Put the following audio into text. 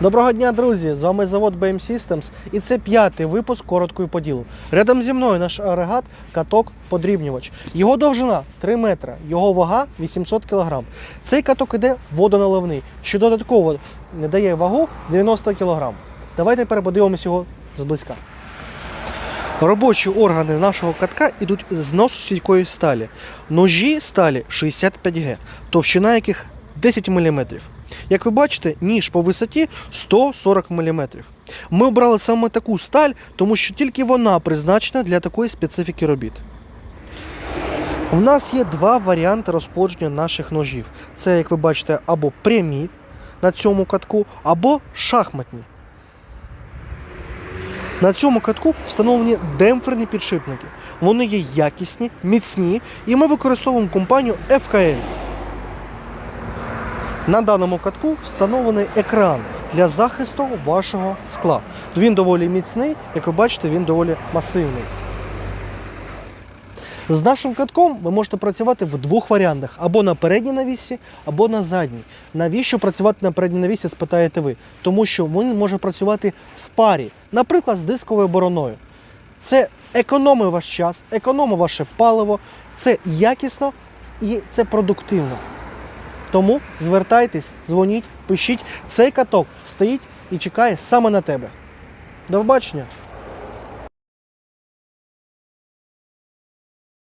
Доброго дня, друзі! З вами завод BM Systems і це п'ятий випуск короткої поділу. Рядом зі мною наш агрегат каток подрібнювач. Його довжина 3 метри, його вага 800 кг. Цей каток іде водоналивний, що додатково дає вагу 90 кг. Давайте тепер подивимося його зблизька. Робочі органи нашого катка йдуть з носу стійкої сталі. Ножі сталі 65Г, товщина яких 10 мм. Як ви бачите, ніж по висоті 140 мм. Ми обрали саме таку сталь, тому що тільки вона призначена для такої специфіки робіт. У нас є два варіанти розположення наших ножів. Це, як ви бачите, або прямі на цьому катку, або шахматні. На цьому катку встановлені демпферні підшипники. Вони є якісні, міцні, і ми використовуємо компанію FKL. На даному катку встановлений екран для захисту вашого скла. Він доволі міцний, як ви бачите, він доволі масивний. З нашим катком ви можете працювати в двох варіантах: або на передній навісі, або на задній. Навіщо працювати на передній навісі, спитаєте ви? Тому що він може працювати в парі, наприклад, з дисковою бороною. Це економить ваш час, економить ваше паливо, це якісно і це продуктивно. Тому звертайтесь, дзвоніть, пишіть. Цей каток стоїть і чекає саме на тебе. До побачення!